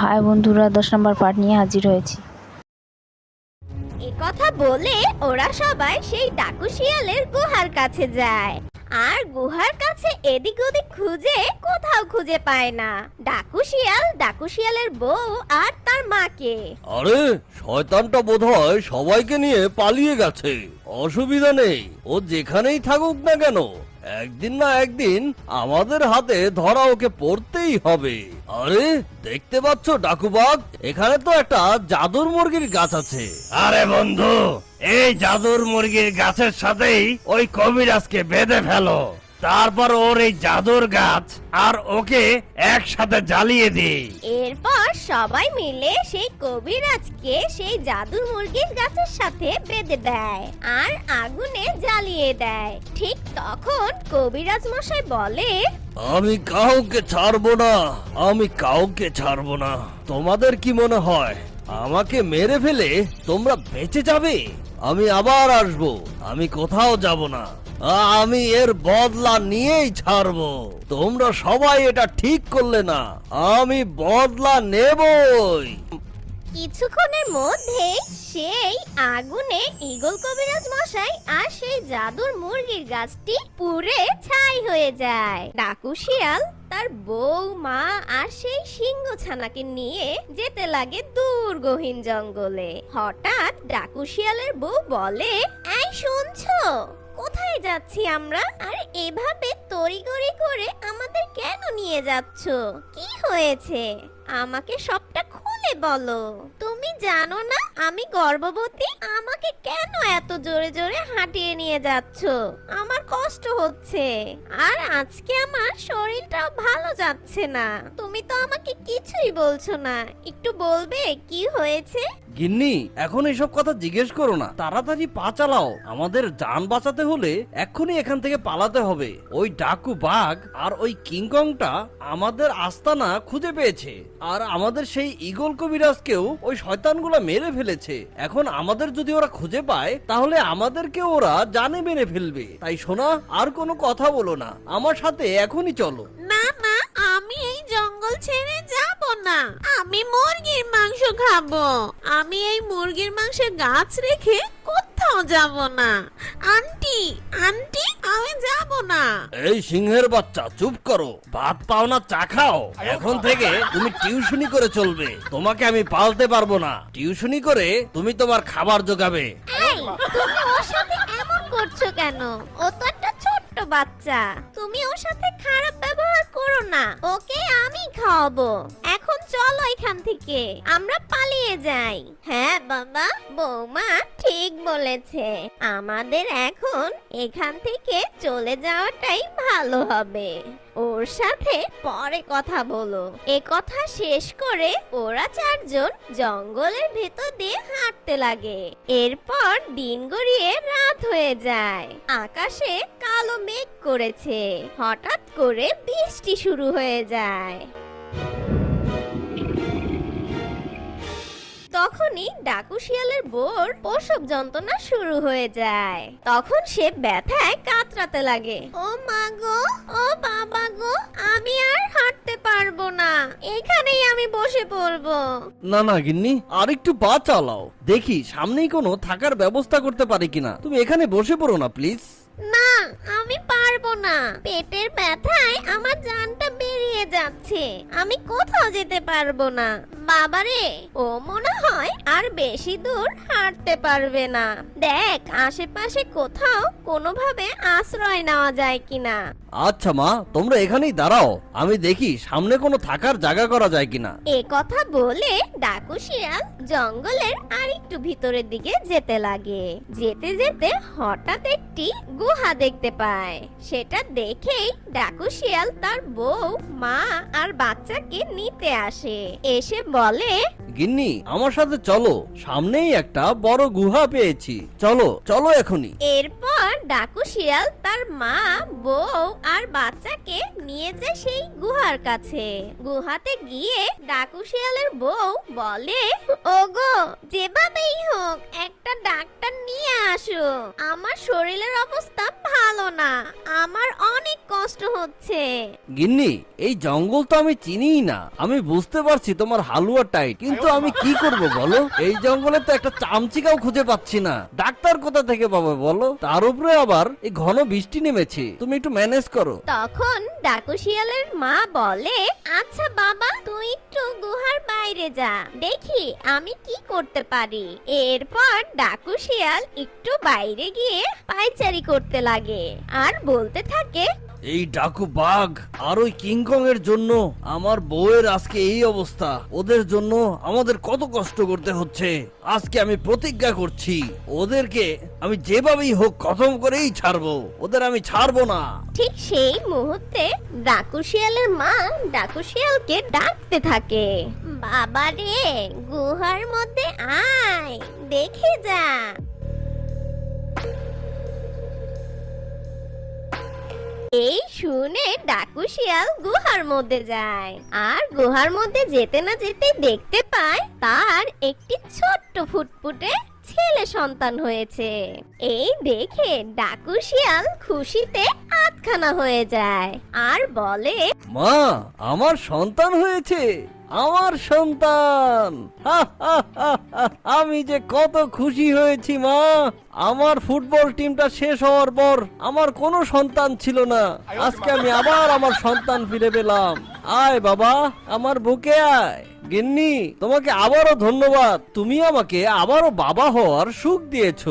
High বন্ধুরা দশ নম্বর part নিয়ে হাজির হয়েছি। কথা বলে ওরা সবাই সেই ডাকু শিয়ালের গুহার কাছে যায়। আর গুহার কাছে এদিক ওদিক খুঁজে কোথাও খুঁজে পায় না। ডাকু শিয়াল ডাকু শিয়ালের বউ আর তার মাকে। আরে শয়তানটা বোধহয় সবাইকে নিয়ে পালিয়ে গেছে। অসুবিধা নেই ও যেখানেই থাকুক না কেন একদিন না একদিন আমাদের হাতে ধরা ওকে পড়তেই হবে। আরে, দেখতে পাচ্ছ ডাকুবাগ এখানে তো একটা জাদুর মুরগির গাছ আছে। আরে বন্ধু, এই জাদুর মুরগির গাছের সাথেই ওই কবিরাজকে বেঁধে ফেলো। তারপর ওর এই জাদুর গাছ আর ওকে একসাথে জ্বালিয়ে দিই। এরপর সবাই মিলে সেই কবিরাজকে সেই জাদুর মুরগির গাছের সাথে বেঁধে দেয় আর আগুনে জ্বালিয়ে দেয়। ঠিক তখন কবিরাজ মশাই বলে আমি কাউকে ছাড়বো না আমি কাউকে ছাড়বো না। তোমাদের কি মনে হয় আমাকে মেরে ফেলে তোমরা বেঁচে যাবে? আমি আবার আসব আমি কোথাও যাব না। আমি এর বদলা নিয়েই ছাড়বো। তোমরা সবাই এটা ঠিক করলে না। আমি বদলা নেবই। কিছুক্ষণের মধ্যে সেই আগুনে ইগল কবিরাজ মশাই আর সেই জাদুর মুরগির গাছটি পুড়ে ছাই হয়ে যায়। ডাকু শিয়াল তার বউ, মা আর সেই সিংহ ছানাকে নিয়ে যেতে লাগে দূর গহীন জঙ্গলে। হঠাৎ ডাকু শিয়ালের বউ বলে, এই শুনছো? কোথায় যাচ্ছি আমরা? আর এভাবে তড়িগড়ি করে আমাদের কেন নিয়ে যাচ্ছ? কি হয়েছে? আমাকে সবটা খুলে বলো। তুমি জানো না আমি গর্ভবতী? আমাকে কেন এত জোরে জোরে হাঁটিয়ে নিয়ে যাচ্ছ? আমার কষ্ট হচ্ছে। আর আজকে আমার শরীরটাও ভালো যাচ্ছে না। তুমি তো আমাকে কিছুই বলছো না। একটু বলবে কি হয়েছে? গিন্নি, এখন এসব কথা জিজ্ঞেস করো না। তাড়াতাড়ি পা চালাও। আমাদের যান বাঁচাতে হলে এক্ষুনি এখান থেকে পালাতে হবে। ওই ডাকু বাঘ আর ওই কিংকংটা আমাদের আস্তানা খুঁজে পেয়েছে। আর আমাদের সেই ইগল কবিরাজকেও ওই শয়তানগুলো মেরে ফেলেছে। এখন আমাদের যদি ওরা খুঁজে পায়, তাহলে আমাদেরকে ওরা জানে মেরে ফেলবে। তাই শোনা আর কোনো কথা বলো না। আমার সাথে এখনই চলো। না না, আমি এই জঙ্গল ছেড়ে যাব না। আমি মুরগির মাংস খাব। আমি এই মুরগির মাংসের গাছ রেখে কোথাও যাব না। আন্টি আন্টি আমি যাব না। এই সিংহের বাচ্চা চুপ করো। ভাত পাও না চা খাও। এখন থেকে তুমি টিউশনি করে চলবে। তোমাকে আমি পালতে পারব না। টিউশনি করে তুমি তোমার খাবার জোগাবে। এই তুমি ওর সাথে এমন করছ কেন? ও তো বাচ্চা। তুমি ওর সাথে খারাপ ব্যবহার করো না। ওকে আমি খাওয়াবো। এখন চলো এখান থেকে। আমরা পালিয়ে যাই। হ্যাঁ বাবা, বৌমা ঠিক বলেছে। আমাদের এখন এখান থেকে চলে যাওয়াটাই ভালো হবে। ওর সাথে পরে কথা বলো। এ কথা শেষ করে ওরা চারজন জঙ্গলের ভেতর দিয়ে হাঁটতে লাগে। এরপর দিন গড়িয়ে রাত হয়ে যায়। আকাশে কালো মেঘ করেছে। হঠাৎ করে বৃষ্টি শুরু হয়ে যায়। তখনই ডাকু শিয়ালের বোর প্রসব যন্ত্রণা শুরু হয়ে যায়। তখন সে ব্যথায় কাতরাতে লাগে। ও মা গো ও বাবা গো আমি আর হাঁটতে পারব না। এখানেই আমি বসে পড়ব। না না গিন্নি আর একটু পা চালাও। দেখি সামনেই কোনো থাকার ব্যবস্থা করতে পারি কিনা। তুমি এখানে বসে পড়ো না প্লিজ। না আমি পারব না। পেটের ব্যথায় আমার জানটা বেরিয়ে যাচ্ছে। আমি কোথাও যেতে পারব না। বাবারে ও মনে হয় আর বেশি দূর হাঁটতে পারবে না। দেখ আশেপাশে কোথাও কোনোভাবে আশ্রয় নেওয়া যায় কিনা। আচ্ছা মা তোমরা এখানেই দাঁড়াও। আমি দেখি সামনে কোনো থাকার জায়গা করা যায় কিনা। এ কথা বলে ডাকু শিয়াল জঙ্গলের আরেকটু ভিতরের দিকে যেতে লাগে। যেতে যেতে হঠাৎ একটি গুহা দেখতে পায়। সেটা দেখেই ডাকু শিয়াল তার বউ মা আর বাচ্চাকে নিতে আসে। এসে বলে গিন্নি আমার সাথে চলো। সামনেই একটা বড় গুহা পেয়েছি। চলো চলো এখনই। এরপর ডাকু শিয়াল তার মা বউ আর বাচ্চাকে নিয়ে যায় সেই গুহার কাছে। গুহাতে গিয়ে ডাকু শিয়ালের বউ বলে ওগো যেভাবেই হোক একটা ডাক্তার নিয়ে আসো। আমার শরীরের অবস্থা ভালো না। আমার অনেক কষ্ট হচ্ছে। গিন্নি এই জঙ্গল তো আমি চিনিই না। আমি বুঝতে পারছি তোমার হালুয়া টাইট কিন্তু আমি কি করব বলো? এই জঙ্গলে তো একটা চামচিকাও খুঁজে পাচ্ছি না। ডাক্তার কোথা থেকে পাবে বলো? তার উপরে আবার এই ঘন বৃষ্টি নেমেছে। তুমি একটু ম্যানেজ করো। তখন ডাকু শিয়ালের মা বলে আচ্ছা বাবা, তুই একটু গুহার বাইরে যা। দেখি আমি কি করতে পারি। এরপর ডাকু শিয়াল একটু বাইরে গিয়ে পায়চারি করতে লাগে। আর বলতে থাকে এই ডাকু বাঘ, আর ওই কিংকং এর জন্য আমার বউয়ের আজকে এই অবস্থা। ওদের জন্য আমাদের কত কষ্ট করতে হচ্ছে। আজকে আমি প্রতিজ্ঞা করছি, ওদেরকে আমি যেভাবেই হোক খতম করেই ছাড়বো। ওদের আমি ছাড়বো না। ঠিক সেই মুহূর্তে ডাকু শিয়ালের মা ডাকু শিয়ালকে ডাকতে থাকে। বাবা রে গুহার মধ্যে আয়, দেখে যা। এই শুনে ডাকু শিয়াল গুহার মধ্যে যায়। আর গুহার মধ্যে যেতে না যেতে দেখতে পায় তার একটি ছোট্ট ফুটফুটে ছেলে সন্তান হয়েছে। এই দেখে ডাকু শিয়াল খুশিতে হাতখানা হয়ে যায় আর বলে, মা, আমার সন্তান হয়েছে। আমার সন্তান। আমি যে কত খুশি হয়েছি, মা। আমার ফুটবল টিমটা শেষ হওয়ার পর আমার কোনো সন্তান ছিল না। আজকে আমি আবার আমার সন্তান ফিরে পেলাম। আয় বাবা, আমার বুকে আয়। গিন্নি, তোমাকে আবারও ধন্যবাদ। তুমি আমাকে আবারও বাবা হওয়ার সুখ দিয়েছ।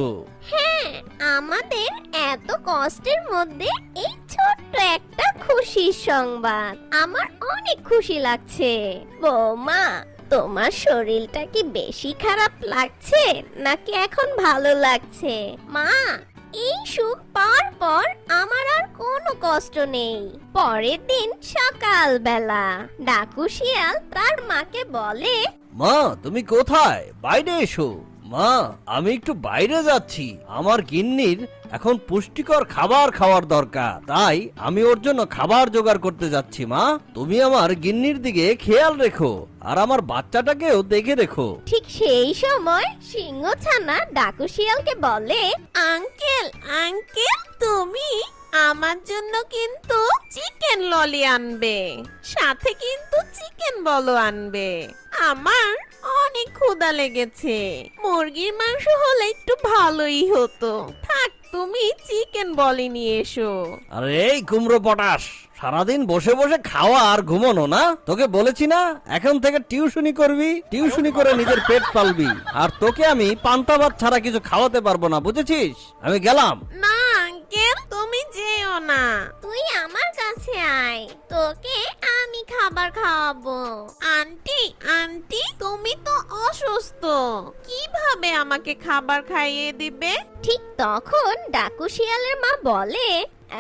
আমাদের এত কষ্টের মধ্যে এই ছোট্ট একটা খুশির সংবাদ। আমার অনেক খুশি লাগছে। বৌমা, তোমার শরীরটা কি বেশি খারাপ লাগছে নাকি এখন ভালো লাগছে? মা, এই সুখ পাওয়ার পর আমার আর কোনো কষ্ট নেই। পরের দিন সকাল বেলা ডাকু শিয়াল তার মাকে বলে, মা, তুমি কোথায়? বাইরে এসো। মা, আমি একটু বাইরে যাচ্ছি। আমার গিন্নির এখন পুষ্টিকর খাবার খাওয়ার দরকার। তাই আমি ওর জন্য খাবার জোগাড় করতে যাচ্ছি, মা। তুমি আমার গিন্নির দিকে খেয়াল রেখো, আর আমার বাচ্চাটাকেও দেখে রেখো। ঠিক সেই সময় সিংহ ছানা ডাকু শিয়ালকে বলে, আঙ্কেল আঙ্কেল, তুমি আমার জন্য কিন্তু চিকেন ললি আনবে। সাথে কিন্তু চিকেন বলো আনবে। আমার অনেক ক্ষুধা লেগেছে। মুরগির মাংস হলে একটু ভালোই হতো। থাক তুমি চিকেন বলি নিয়ে এসো। আরে এই কুমড়ো পটাশ সারাদিন বসে বসে খাওয়া আর ঘুমানো না? তোকে বলেছি না এখন থেকে টিউশনি করবি টিউশনি করে নিজের পেট পালবি। আর তোকে আমি পান্তা ভাত ছাড়া কিছু খাওয়াতে পারব না বুঝেছিস? আমি গেলাম। না আঙ্কেল তুমি যেও না। তুই আমার কাছে আয়। তোকে খাবার খাওয়াবো। আন্টি আন্টি, তুমি তো অসুস্থ। কীভাবে আমাকে খাবার খাইয়ে দিবে? ঠিক তখন ডাকু শিয়ালের মা বলে,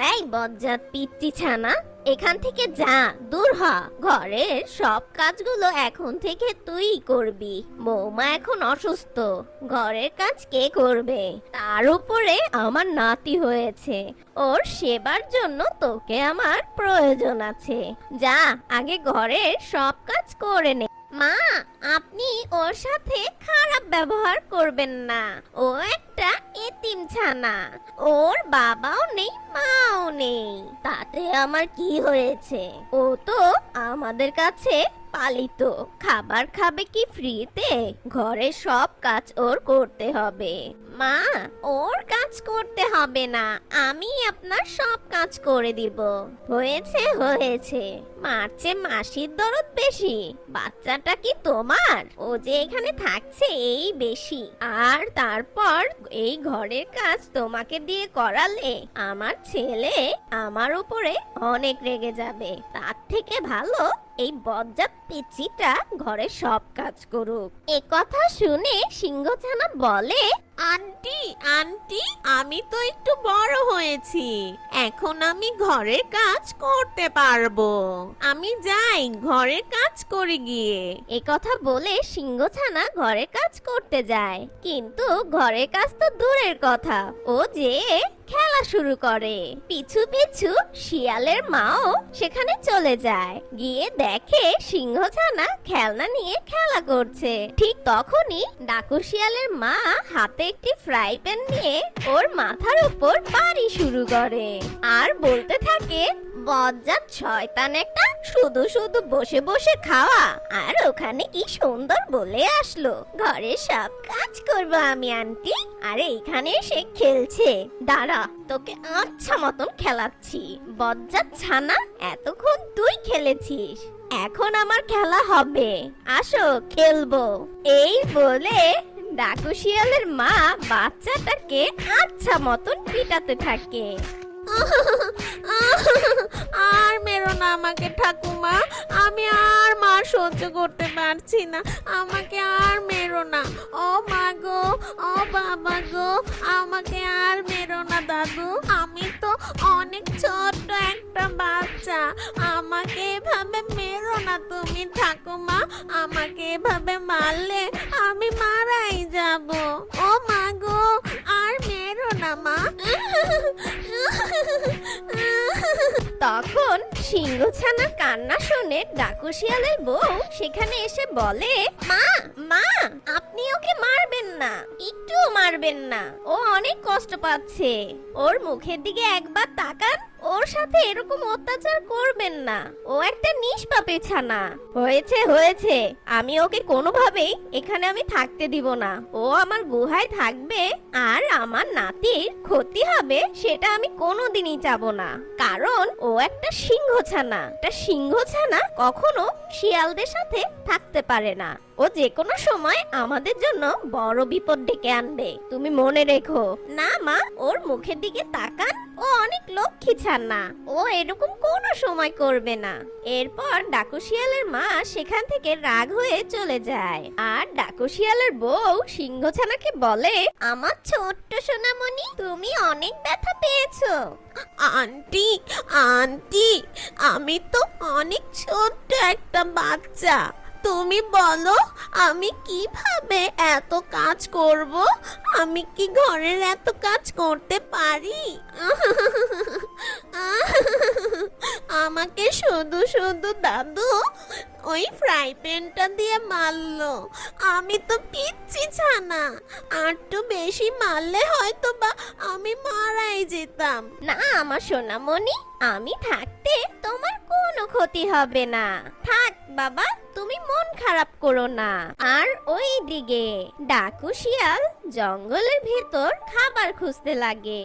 এই বজ্জাত পিচ্চি ছানা এখান থেকে যা, দূর হ। ঘরের সব কাজগুলো এখন থেকে তুই করবি। বৌমা এখন অসুস্থ। ঘরের কাজ কে করবে? তার উপরে আমার নাতি হয়েছে। ওর সেবার জন্য তোকে আমার প্রয়োজন আছে। যা, আগে ঘরের সব কাজ করে নে। মা, আপনি ওর সাথে খারাপ ব্যবহার করবেন না। ও একটা এতিম ছানা। ওর বাবাও নেই, মাও নেই। তাতে আমার কি হয়েছে? ও তো আমাদের কাছে পালিত। খাবার খাবে কি ফ্রিতে? ঘরে সব কাজ ওর করতে হবে। মা, ওর কাজ করতে হবে না। আমি আপনার সব কাজ করে দিব। হয়েছে হয়েছে। মারছে মাসির দরদ বেশি। বাচ্চাটা কি তোমার? ও যে এখানে থাকছে এই বেশি। আর তারপর এই ঘরের কাজ তোমাকে দিয়ে করালে আমার ছেলে আমার উপরে অনেক রেগে যাবে। তার থেকে ভালো এই বজ্জাত পিচিটা ঘরে সব কাজ করুক। এ কথা শুনে সিংহছানা বলে আন্টি আন্টি, আমি তো একটু বড় হয়েছি। এখন আমি ঘরের কাজ করতে পারব। আমি যাই, ঘরের কাজ করে গিয়ে। এ কথা বলে সিংহছানা ঘরের কাজ করতে যায়। কিন্তু ঘরের কাজ তো দূরের কথা। ও যে খেলা শুরু করে। পিছু পিছু শিয়ালের মাও সেখানে চলে যায়। গিয়ে দেখে সিংহ ছানা খেলনা নিয়ে খেলা করছে। ঠিক তখনই ডাকু শিয়ালের মা হাতে একটি ফ্রাই প্যান নিয়ে ওর মাথার উপর বাড়ি শুরু করে। আর বলতে থাকে, বজ্জাত শয়তান একটা শুধু শুধু বসে বসে খাওয়া, আর ওখানে কি সুন্দর বলে আসলো। ঘরে সব কাজ করব আমি, আন্টি, আর এইখানে সে খেলছে। দাঁড়া, তোকে আচ্ছা মতন খেলাচ্ছি। বজ্জাত ছানা, এতক্ষণ তুই খেলেছিস। এখন আমার খেলা হবে। আসো, খেলব। এই বলে ডাকু শিয়ালের মা বাচ্চাটাকে আচ্ছা মতন পিটাতে থাকে। আর মেরো না আমাকে ঠাকুমা, আমি আর মার সহ্য করতে পারছি না। আমাকে আর মেরো না। ও মা গো, ও বাবা গো, আমাকে আর মেরো না দাদু। আমি তো অনেক ছোট্ট একটা বাচ্চা। আমাকে তুমি ঠাকুমা আমাকে এভাবে মারলে আমি মারাই যাব। ও মা গো, আর মেরো না মা। তখন সিংহছানার কান্না শুনে ডাকু শিয়ালের বউ সেখানে এসে বলে, মা মা, আপনি ওকে মারবেন না, একটুও মারবেন না। ও অনেক কষ্ট পাচ্ছে। ওর মুখের দিকে একবার তাকান ওর সাথে এরকম অত্যাচার করবেন না। ও একটা নিষ্পাপে ছানা। হয়েছে হয়েছে। আমি ওকে কোনোভাবেই এখানে আমি থাকতে দিব না। ও আমার গুহায় থাকবে আর আমার নাতির ক্ষতি হবে সেটা আমি কোনোদিনই চাবো না। কারণ ও একটা সিংহ ছানা। একটা সিংহ ছানা কখনো শিয়ালদের সাথে থাকতে পারে না। ও যে কোনো সময় আমাদের জন্য বড় বিপদ ডেকে আনবে। তুমি মনে রেখো। না, মা, ওর মুখের দিকে তাকান। ও অনেক লক্ষ্মী ছানা ও এরকম কোনো সময় করবে না। এরপর ডাকু শিয়ালের মা সেখান থেকে রাগ হয়ে চলে যায়। আর ডাকু শিয়ালের বউ সিংহ ছানাকে বলে, আমার ছোট্ট সোনামণি, তুমি অনেক ব্যথা পেয়েছ। আন্টি আন্টি, আমি তো অনেক ছোট্ট একটা বাচ্চা। তুমি বলো, আমি কীভাবে এত কাজ করব? আমি কি ঘরের এত কাজ করতে পারি? আমাকে শুধু শুধু দাদু ওই ফ্রাই প্যানটা দিয়ে মারলো। আমি তো পিচ্ছি ছানা। আর একটু বেশি মারলে হয়তো বা আমি মারাই যেতাম। না আমার সোনামণি, আমি থাকতে তোমার কোনো ক্ষতি হবে না। থাক, বাবা। তুমি মন খারাপ করো না। আর ওই দিকে ডাকু শিয়াল জঙ্গলের ভেতর খাবার খুঁজতে লাগে।